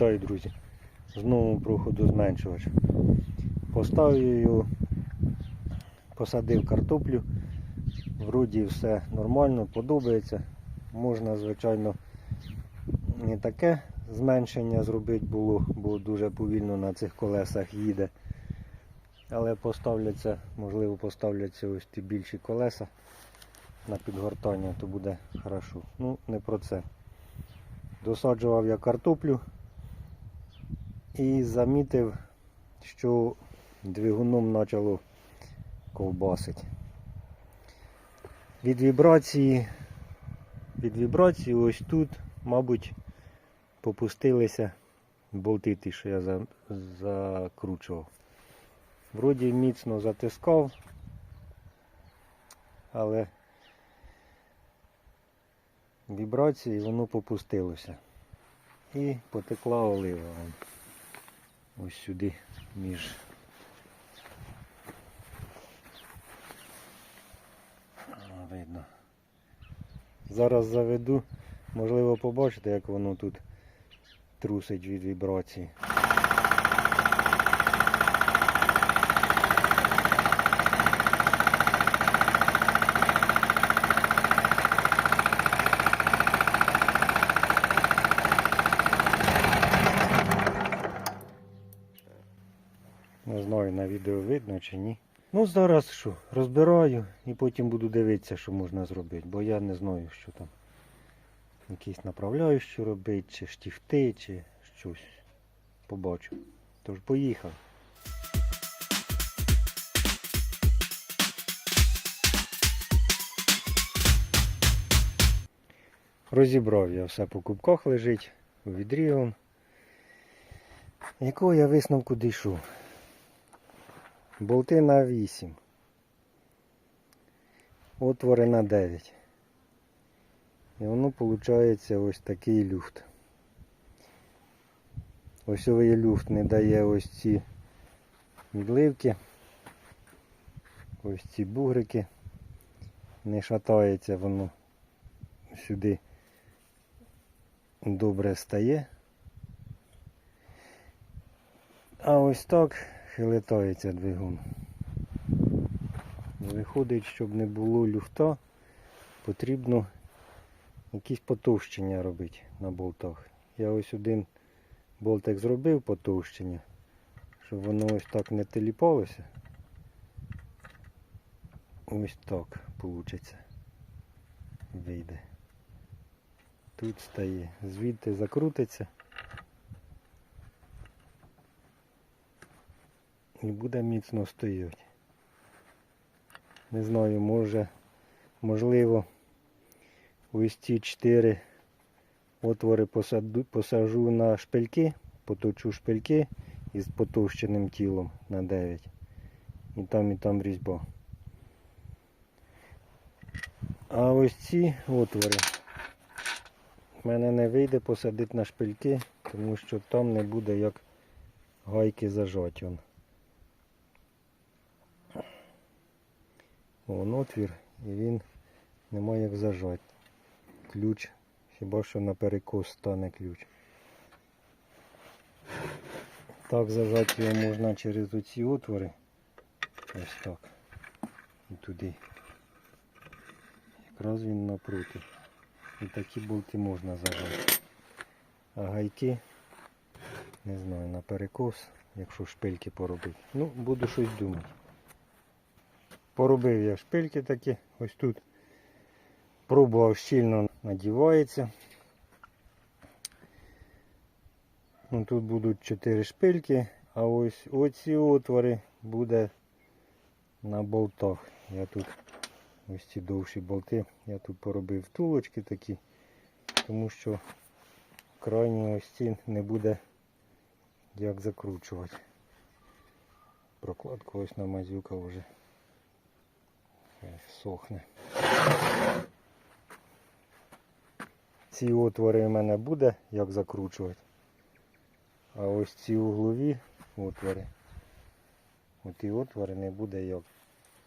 Вітаю, друзі! Знову проходу зменшувач. Поставив його, посадив картоплю. Вроді все нормально, подобається. Можна, звичайно, не таке зменшення зробити було, бо дуже повільно на цих колесах їде. Але поставляться, можливо, поставляться ось ті більші колеса на підгортання, то буде хорошо. Ну, не про це. Досаджував я картоплю і замітив, що двигуном почало ковбасить. Від вібрації, від вібрації ось тут, мабуть, попустилися болти ті, що я за- закручував. Вроді міцно затискав, але вібрації воно попустилося. І потекла олива. Ось сюди між. Видно. Зараз заведу, можливо побачите, як воно тут трусить від вібрації. Не знаю, на відео видно чи ні. Ну зараз що, розбираю і потім буду дивитися, що можна зробити, бо я не знаю, що там. Якісь направляючі робити, чи штіфти, чи щось. Побачу. Тож поїхав. Розібрав я все по кубках лежить, у відрі он. Якого я висновку дійшов? Болти на 8. Отвори на 9. І воно виходить ось такий люфт. Осьовий люфт не дає ось ці відливки. Ось ці бугрики. Не шатається воно сюди добре стає. А ось так хилитається двигун. Виходить, щоб не було люфта, потрібно якісь потовщення робити на болтах. Я ось один болтик зробив потовщення, щоб воно ось так не теліпалося. Ось так вийде. Вийде. Тут стає. Звідти закрутиться. І буде міцно стояти. Не знаю, може, можливо, ось ці чотири отвори посаду, посажу на шпильки, поточу шпильки із потовщеним тілом на 9. І там і там різьба. А ось ці отвори в мене не вийде посадити на шпильки, тому що там не буде як гайки зажать. Вон отвір і він не має як зажати. Ключ, хіба що на перекос стане ключ. Так зажати його можна через оці отвори. Ось так. І туди. Якраз він напроти. І такі болти можна зажати. А гайки, не знаю, на перекос, якщо шпильки поробити. Ну, буду щось думати. Поробив я шпильки такі, ось тут. Пробував щільно надівається. Ну, тут будуть 4 шпильки, а ось оці отвори буде на болтах. Я тут ось ці довші болти, я тут поробив втулочки такі, тому що крайні ось ці не буде як закручувати. Прокладку ось намазюкав вже. Е, Сохне. Ці отвори в мене буде як закручувати. А ось ці углові отвори. Оті отвори не буде як.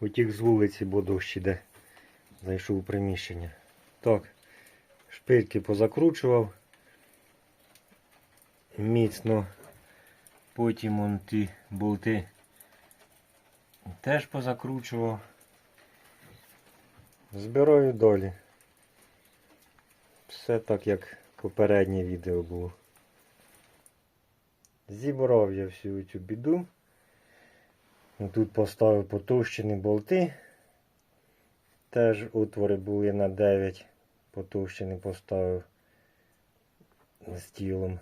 Утік з вулиці, бо дощ іде. Зайшов у приміщення. Так, шпильки позакручував. міцно. Потім он ті болти теж позакручував. Збираю долі. Все так, як попереднє відео було. Зібрав я всю цю біду. Тут поставив потовщені болти. Теж отвори були на 9. Потовщені поставив з тілом.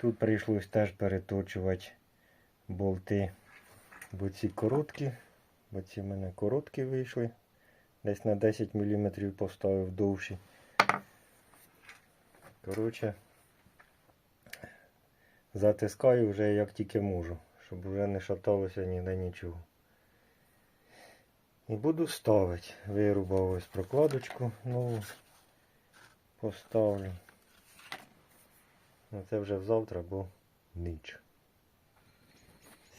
Тут прийшлось теж переточувати болти, бо ці короткі, бо ці в мене короткі вийшли. Десь на 10 мм поставив довші. Коротше, затискаю вже як тільки можу, щоб вже не шаталося ніде нічого. І буду ставити. Вирубав ось прокладочку нову. Поставлю. Ну це вже завтра, бо ніч.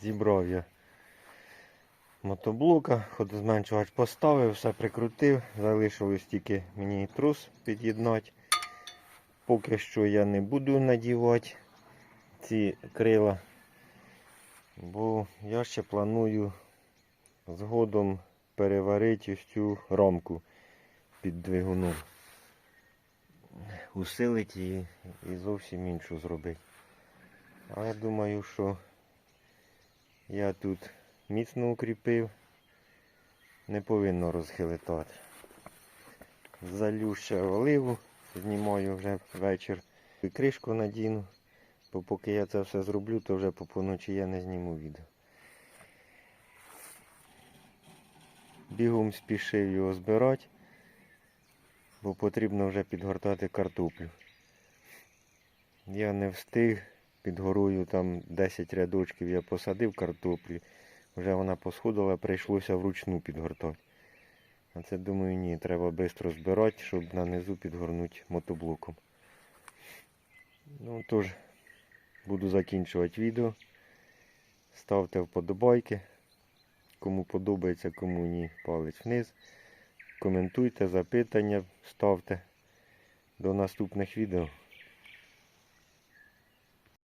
Зібрав я мотоблока, ходозменшувач поставив, все прикрутив, залишилось тільки мені трус під'єднати. Поки що я не буду надівати ці крила, бо я ще планую згодом переварити ось цю рамку під двигуном. Усилити її і зовсім іншу зробити. Але я думаю, що я тут міцно укріпив, не повинно розхилитати. Залю оливу, знімаю вже вечір і кришку надіну, бо поки я це все зроблю, то вже по поночі я не зніму відео. Бігом спішив його збирати, бо потрібно вже підгортати картоплю. Я не встиг, під горою там 10 рядочків я посадив картоплі, вже вона посходила, прийшлося вручну підгортати. А це думаю ні, треба швидко збирати, щоб на низу підгорнути мотоблоком. Ну тож, буду закінчувати відео. Ставте вподобайки. Кому подобається, кому ні, палець вниз. Коментуйте, запитання ставте. До наступних відео.